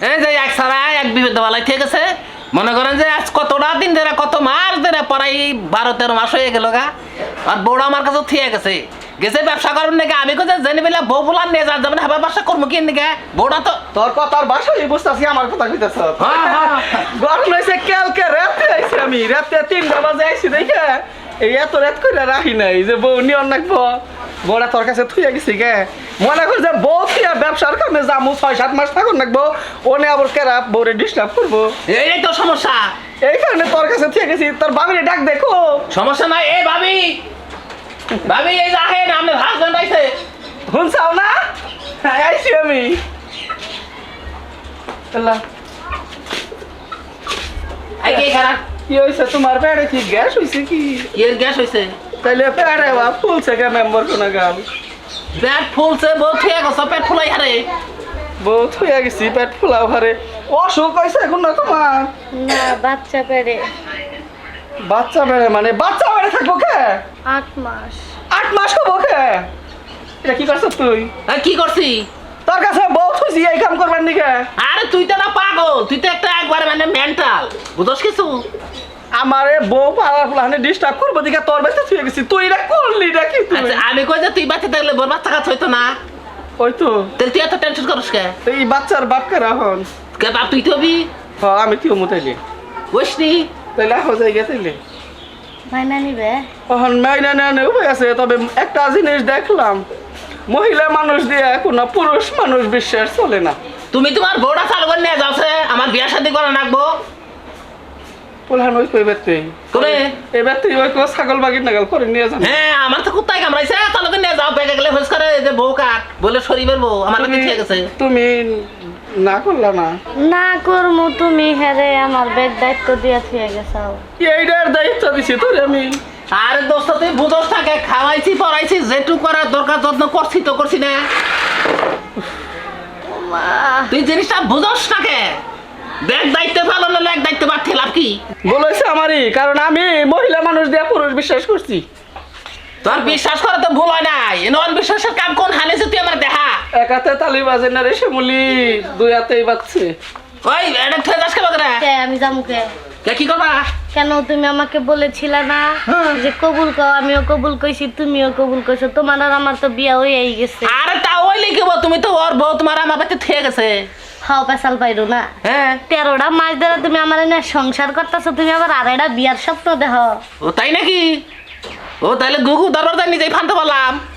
এই যে এক সারা এক বিপদ বালাই ঠিক আছে মনে করেন যে আজ কতটা দিন ধরে কত মাস ধরে পড়াই বারো তেরো মাস হয়ে গেল গা। আর বউটা আমার কাছে থিয়ে গেছে। গেছে ব্যবসা করবেন নাকি আমি কোথায় জেনে পেলে বউ বলার নিয়ে যান যাবেন হাবার ব্যবসা করব কি নাকি? বউটা তো তোর কথার বুঝতেছি আমার কথা কইতেছ। হ্যাঁ, হ্যাঁ। গরম হয়েছে কালকে রাতে আইছি আমি। রাতে তিনটা বাজে আইছি দেখে এই এত রাত করে রাখি নাই যে বউ নিয়ন রাখব বউরা তোর কাছে থুইয়া গেছি গে। মনে কর যে বউ ব্যবসার কামে যামু ছয় সাত মাস থাকুন রাখব ওনে আবার কেরা বউরে ডিস্টার্ব করব। এইটাই তো সমস্যা। এই কারণে তোর কাছে থুয়ে গেছি তোর বাবিরে ডাক দেখো। সমস্যা নাই এ ভাবি ভাবি এই যে আহেন আপনার হাজবেন্ড আইছে শুনছাও না? হ্যাঁ আইছি আমি। আল্লাহ এই কি খারাপ? কি হয়েছে তোমার পেটে কি গ্যাস হয়েছে কি? এর গ্যাস হয়েছে তাইলে পেটে বা ফুলছে কে মেম্বার কোন গাল? পেট ফুলছে বউ থিয়ে গেছে পেট ফুলাই হারে বহুত হয়ে গেছি পেট ফুলাও হারে অসুখ হয়েছে এখন না তোমার না বাচ্চা পেরে বাচ্চা বেড়ে মানে বাচ্চা বেড়ে থাকব কে? আট মাস। আট মাস হব কে? এটা কি করছ তুই? এই কি করছি তোর কাছে বউ থুইছি এই কাম করবার নিকে? আরে তুই তো না পাগল তুই তো একটা একবারে মানে মেন্টাল বুঝস কিছু? আমারে বউ পাড়ার ফুলাহানে ডিস্টার্ব করব দিকে তোর বাচ্চা থুয়ে গেছি। তুই এটা করলি না কি তুই? আচ্ছা আমি কই যে তুই বাচ্চা থাকলে বোর বাচ্চা কাছে হইতো না? ওই তো। তাহলে তুই এত টেনশন করিস কে? এই বাচ্চার বাপ কে রাখন। কে বাপ তুই তো হবি? হ আমি তুই মুতাইলি বুঝনি তাইলে আহ যাই গেছিলি মাইনা নিবে? তখন মাইনা নেওয়া উপায় আছে তবে একটা জিনিস দেখলাম। মহিলা মানুষ দিয়ে কোনো পুরুষ মানুষ বিশ্বাস চলে না। তুমি তোমার বউটা চালু করে নিয়ে যাওছে আমার বিয়া শাদি করা রাখব পোলহান ওই কইবার তুই করে এবার তুই ওই কেউ ছাগল বাগির নাগাল করে নিয়ে যান। হ্যাঁ আমার তো কুত্তায় কামড়াইছে চালু করে নিয়ে যাও বেগে গেলে হুস করে যে বউ কাক বলে শরীরের বউ আমার লাগে ঠিক আছে। তুমি না করলা না? না করমু তুমি হেরে আমার বেড দায়িত্ব দিয়ে থুয়ে গেছাও। এইটার দায়িত্ব দিছি তোর আমি। আরে দোস্ত তুই বুঝোস থাকে খাওয়াইছি পড়াইছি যেটুক করার দরকার যত্ন করছি তো করছি না। মা তুই জিনিসটা বুঝোস থাকে দেখ দায়িত্ব ভালো না এক দায়িত্ব বাড়তে লাভ কি? বলেছে আমারই কারণ আমি মহিলা মানুষ দিয়ে পুরুষ বিশ্বাস করছি। তোর বিশ্বাস করে তো ভুল হয় নাই। নন বিশ্বাসের কাম কোন হানেছে তুই আমার দেখা এক হাতে তালি বাজে না রে শিমুলি দুই হাতেই বাজছে। ওই এটা থয়ে যাস কেন কে আমি যামুকে কে? কি করবা? কেন তুমি আমাকে বলেছিলে না হ্যাঁ। যে কবুল কও আমিও কবুল কইছি তুমিও কবুল কইছো তোমার আর আমার তো বিয়া হয়েই গেছে। আরে তা ওই লিখিব তুমি তো ওর বউ তোমার আমার বাড়িতে থেকে গেছে। হাও পেশাল পাইরো না। হ্যাঁ। তেরোটা মাস ধরে তুমি আমার এনে সংসার করতেছো তুমি আবার আড়াইটা বিয়ার স্বপ্ন দেখো। ও তাই নাকি? ও তাহলে গুগু দরবার নিজেই ফানতে পারলাম।